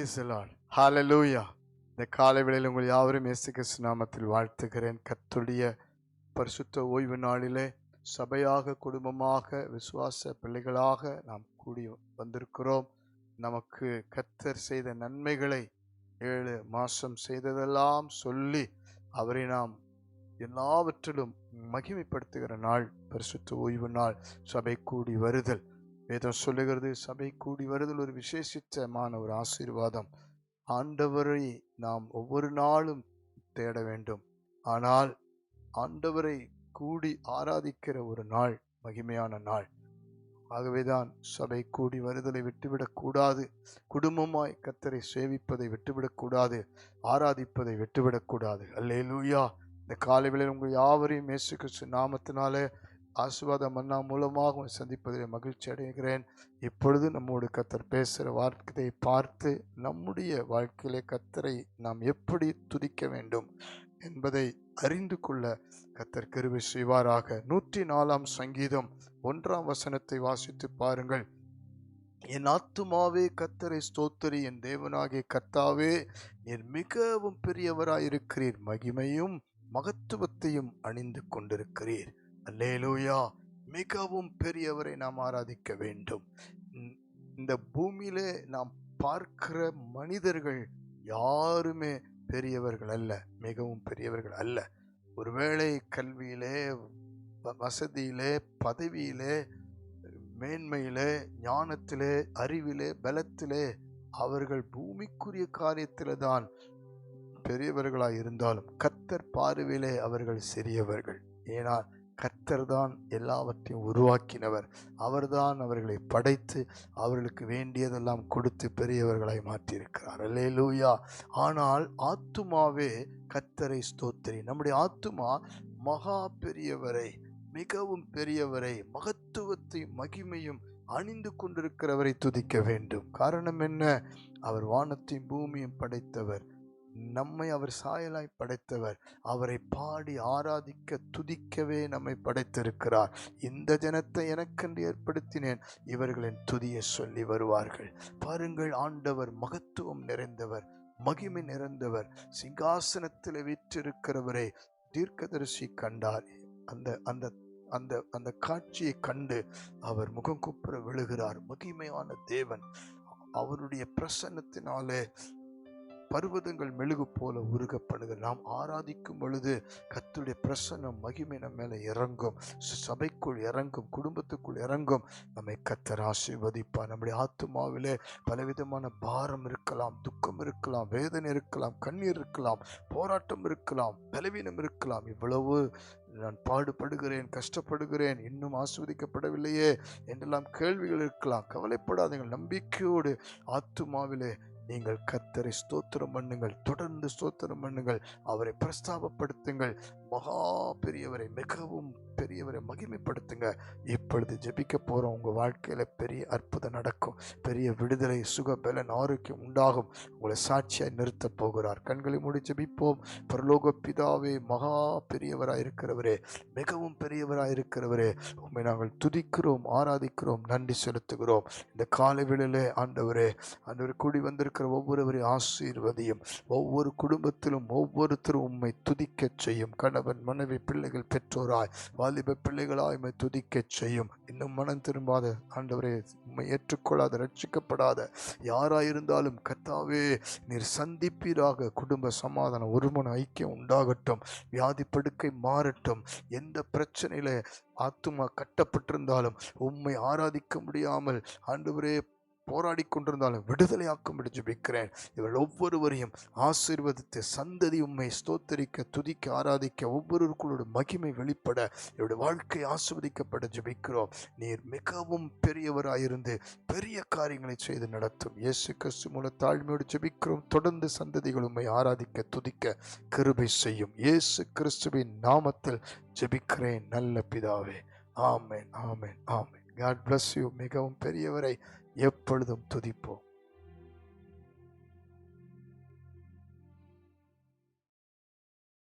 Praise the இந்த காலை வேளையில் உங்கள் யாவரும் இயேசு கிறிஸ்து நாமத்தில் வாழ்த்துகிறேன். கத்துடைய பரிசுத்த ஓய்வு நாளிலே சபையாக குடும்பமாக விசுவாச பிள்ளைகளாக நாம் கூடி வந்திருக்கிறோம். நமக்கு கத்தர் செய்த நன்மைகளை ஏழு மாசம் செய்ததெல்லாம் சொல்லி அவரை நாம் எல்லாவற்றிலும் மகிமைப்படுத்துகிற நாள் பரிசுத்த ஓய்வு நாள் சபை கூடி வருதல். வேதம் சொல்லுகிறது சபை கூடி வருதல் ஒரு விசேஷித்தமான ஒரு ஆசீர்வாதம். ஆண்டவரை நாம் ஒவ்வொரு நாளும் தேட வேண்டும். ஆனால் ஆண்டவரை கூடி ஆராதிக்கிற ஒரு நாள் மகிமையான நாள். ஆகவேதான் சபை கூடி வருதலை விட்டுவிடக்கூடாது குடும்பமாய் கத்தரை சேவிப்பதை விட்டுவிடக்கூடாது ஆராதிப்பதை விட்டுவிடக்கூடாது அல்லே லூயா இந்த காலை வேளையில் உங்கள் யாவரையும் மேசு கிறிஸ்து நாமத்தினாலே ஆசிர்வாத மன்னா மூலமாக சந்திப்பதில் மகிழ்ச்சி அடைகிறேன். இப்பொழுது நம்மோடு கத்தர் பேசுகிற வார்த்தையை பார்த்து நம்முடைய வாழ்க்கையிலே கத்தரை நாம் எப்படி துதிக்க வேண்டும் என்பதை அறிந்து கொள்ள கத்தர் கருவி செய்வாராக. நூற்றி நாலாம் சங்கீதம் ஒன்றாம் வசனத்தை வாசித்து பாருங்கள். என் ஆத்துமாவே கத்தரை ஸ்தோத்தரி. என் தேவனாகிய கத்தாவே நீர் மிகவும் பெரியவராயிருக்கிறீர். மகிமையும் மகத்துவத்தையும் அணிந்து கொண்டிருக்கிறீர். அல்லேலூயா. மிகவும் பெரியவரை நாம் ஆராதிக்க வேண்டும். இந்த- இந்த பூமியிலே நாம் பார்க்கிற மனிதர்கள் யாருமே பெரியவர்கள் அல்ல மிகவும் பெரியவர்கள் அல்ல. ஒருவேளை கல்வியிலே வ- வசதியிலே பதவியிலே மேன்மையிலே ஞானத்திலே அறிவிலே பலத்திலே அவர்கள் பூமிக்குரிய காரியத்தில் தான் பெரியவர்களாய் இருந்தாலும் கத்தர் பார்வையிலே அவர்கள் சிறியவர்கள். ஏனால் கத்தர் தான் எல்லாவற்றையும் உருவாக்கினவர். அவர்தான் அவர்களை படைத்து அவர்களுக்கு வேண்டியதெல்லாம் கொடுத்து பெரியவர்களாய் மாற்றியிருக்கிறார். அல்லேலூயா. ஆனால் ஆத்துமாவே கத்தரை ஸ்தோத்திரி. நம்முடைய ஆத்துமா மகா பெரியவரை மிகவும் பெரியவரை மகத்துவத்தையும் மகிமையும் அணிந்து கொண்டிருக்கிறவரை துதிக்க வேண்டும். காரணம் என்ன? அவர் வானத்தையும் பூமியும் படைத்தவர். நம்மை அவர் சாயலாய் படைத்தவர். அவரை பாடி ஆராதிக்க துதிக்கவே நம்மை படைத்திருக்கிறார். இந்த ஜனத்தை எனக்கென்று ஏற்படுத்தினேன். இவர்களின் துதியை சொல்லி வருவார்கள். பாருங்கள் ஆண்டவர் மகத்துவம் நிறைந்தவர் மகிமை நிறைந்தவர் சிங்காசனத்தில் வீற்றிருக்கிறவரை தீர்க்கதரிசி கண்டார். அந்த அந்த அந்த அந்த காட்சியை கண்டு அவர் முகம் குப்புற விழுகிறார். மகிமையான தேவன் அவருடைய பிரசன்னத்தினாலே பர்வதங்கள் மெழுகு போல உருகப்படுது. நாம் ஆராதிக்கும் பொழுது கத்துடைய பிரசன்னம் மகிமை நம்ம மேலே இறங்கும். சபைக்குள் இறங்கும் குடும்பத்துக்குள் இறங்கும். நம்மை கத்தர் ஆசீர்வதிப்பார். நம்முடைய ஆத்துமாவிலே பலவிதமான பாரம் இருக்கலாம் துக்கம் இருக்கலாம் வேதனை இருக்கலாம் கண்ணீர் இருக்கலாம் போராட்டம் இருக்கலாம் பலவீனம் இருக்கலாம். இவ்வளவு நான் பாடுபடுகிறேன் கஷ்டப்படுகிறேன் இன்னும் ஆஸ்வதிக்கப்படவில்லையே என்றெல்லாம் கேள்விகள் இருக்கலாம். கவலைப்படாதீங்கள். நம்பிக்கையோடு ஆத்துமாவிலே நீங்கள் கத்தரை ஸ்தோத்திரம் பண்ணுங்கள் தொடர்ந்து ஸ்தோத்திரம் பண்ணுங்கள் அவரை பிரஸ்தாபப்படுத்துங்கள் மகா பெரியவரை மிகவும் பெரியவரை மகிமைப்படுத்துங்க. இப்பொழுது ஜெபிக்க போகிறோம் உங்கள் வாழ்க்கையில் பெரிய அற்புதம் நடக்கும். பெரிய விடுதலை சுக பலன் ஆரோக்கியம் உண்டாகும். உங்களை சாட்சியாக நிறுத்தப் போகிறார். கண்களை மூடி ஜெபிப்போம். பரலோக பிதாவே மகா பெரியவராக இருக்கிறவரே மிகவும் பெரியவராக இருக்கிறவரே உண்மை நாங்கள் துதிக்கிறோம் ஆராதிக்கிறோம் நன்றி செலுத்துகிறோம். இந்த காலை வேளையிலே ஆண்டவரே ஆண்டவர் கூடி வந்திருக்கிற ஒவ்வொருவரையும் ஆசீர்வதியும் ஒவ்வொரு குடும்பத்திலும் ஒவ்வொருத்தரும் உம்மை துதிக்கச் செய்யும். கணவன் மனைவி பிள்ளைகள் பெற்றோராய் வாலிப பிள்ளைகளாய் உண்மை துதிக்கச் செய்யும். இன்னும் மனம் திரும்பாத ஆண்டவரே உண்மை ஏற்றுக்கொள்ளாத ரட்சிக்கப்படாத யாராயிருந்தாலும் கத்தாவே நீர் சந்திப்பீராக. குடும்ப சமாதானம் ஒருமன ஐக்கியம் உண்டாகட்டும். வியாதி படுக்கை மாறட்டும். எந்த பிரச்சனையில ஆத்துமா கட்டப்பட்டிருந்தாலும் உம்மை ஆராதிக்க முடியாமல் ஆண்டவரே போராடி கொண்டிருந்தாலும் விடுதலையாக்கும்படி ஜெபிக்கிறேன். இவர்கள் ஒவ்வொருவரையும் ஆசீர்வதித்து சந்ததி உண்மை ஸ்தோத்தரிக்க துதிக்க ஆராதிக்க ஒவ்வொருவருக்குள்ளோட மகிமை வெளிப்பட இவருடைய வாழ்க்கை ஆசிர்வதிக்கப்பட ஜெபிக்கிறோம். நீர் மிகவும் பெரியவராயிருந்து பெரிய காரியங்களை செய்து நடத்தும். இயேசு கிறிஸ்து மூல தாழ்மையோடு ஜெபிக்கிறோம். தொடர்ந்து சந்ததிகள் உண்மை ஆராதிக்க துதிக்க கிருபை செய்யும். இயேசு கிறிஸ்துவின் நாமத்தில் ஜெபிக்கிறேன். நல்ல பிதாவே. ஆமேன் ஆமென் ஆமேன். காட் பிளஸ் யூ மிகவும் பெரியவரை எப்பொழுதும் துதிப்போம்.